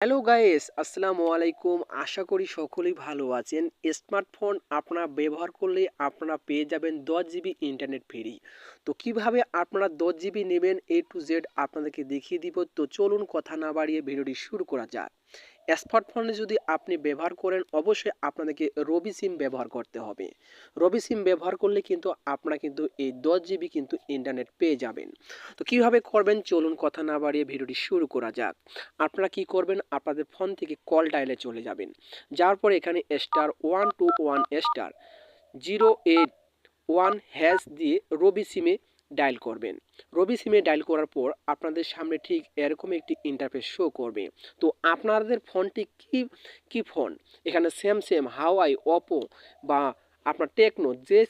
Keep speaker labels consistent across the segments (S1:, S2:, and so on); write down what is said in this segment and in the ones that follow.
S1: Hello guys আসসালামু আলাইকুম আশা করি সকলেই ভালো আছেন। স্মার্টফোন আপনারা ব্যবহার করলে আপনারা পেয়ে যাবেন দশ জিবি ইন্টারনেট ফ্রি তো কীভাবে আপনারা দশ জিবি নেবেন এ টু জেড আপনাদেরকে দেখিয়ে দিব। তো চলুন কথা না বাড়িয়ে ভিডিওটি শুরু করা যাক। স্মার্টফোনে যদি আপনি ব্যবহার করেন, অবশ্যই আপনাদেরকে রবি সিম ব্যবহার করতে হবে। রবি সিম ব্যবহার করলে কিন্তু আপনারা কিন্তু এই দশ জিবি কিন্তু ইন্টারনেট পেয়ে যাবেন। তো কীভাবে করবেন? চলুন কথা না বাড়িয়ে ভিডিওটি শুরু করা যাক। আপনারা কি করবেন? আপনাদের ফোন থেকে কল ডায়ালে চলে যাবেন। যাওয়ার পরে এখানে star one two one star zero eight one hash দিয়ে রবি সিমে ডায়াল করবেন। রবি সিমে ডায়াল করার পর আপনাদের সামনে ঠিক এরকম একটি ইন্টারফেস শো করবে। তো আপনাদের ফোনটি কি কি ফোন? এখানে স্যামসাং হাওয়াই ওপো বা আপনার টেকনো যে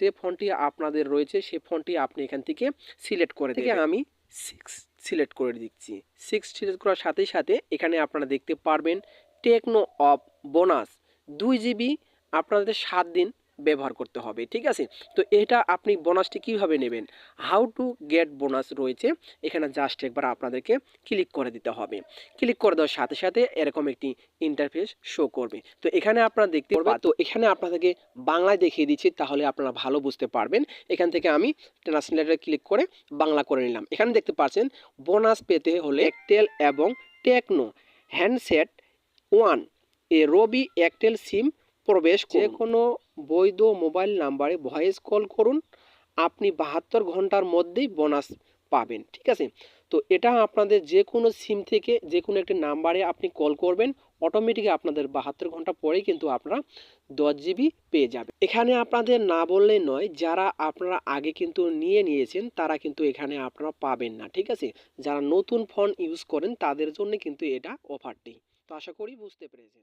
S1: যে ফোনটি আপনাদের রয়েছে সেই ফোনটি আপনি এখান থেকে সিলেক্ট করে থেকে আমি সিক্স সিলেক্ট করে দিচ্ছি। সিক্স সিলেক্ট করার সাথে সাথে এখানে আপনারা দেখতে পারবেন টেকনো অফ বোনাস দুই জিবি আপনাদের সাত দিন ব্যবহার করতে হবে, ঠিক আছে? তো এটা আপনি বোনাসটি কীভাবে নেবেন? হাউ টু গেট বোনাস রয়েছে, এখানে জাস্ট একবার আপনাদেরকে ক্লিক করে দিতে হবে। ক্লিক করে দেওয়ার সাথে সাথে এরকম একটি ইন্টারফেস শো করবে। তো এখানে আপনারা দেখতে পারবেন, তো এখানে আপনাদেরকে বাংলায় দেখিয়ে দিচ্ছি, তাহলে আপনারা ভালো বুঝতে পারবেন। এখান থেকে আমি ট্রান্সলেটারে ক্লিক করে বাংলা করে নিলাম। এখানে দেখতে পাচ্ছেন বোনাস পেতে হলে একটেল এবং Tecno handset one a Robi Aktel SIM প্রবেশ যে কোনো বৈধ মোবাইল নাম্বারে ভয়েস কল করুন। আপনি বাহাত্তর ঘণ্টার মধ্যেই বোনাস পাবেন, ঠিক আছে? তো এটা আপনাদের যে কোনো সিম থেকে যে কোনো একটি নাম্বারে আপনি কল করবেন অটোমেটিক আপনাদের বাহাত্তর ঘণ্টা পরেই কিন্তু আপনারা দশ জিবি পেয়ে যাবেন। এখানে আপনাদের না বললে নয়, যারা আপনারা আগে কিন্তু নিয়ে নিয়েছেন, তারা কিন্তু এখানে আপনারা পাবেন না, ঠিক আছে? যারা নতুন ফোন ইউজ করেন, তাদের জন্য কিন্তু এটা অফারটি তো আশা করি বুঝতে পেরেছেন।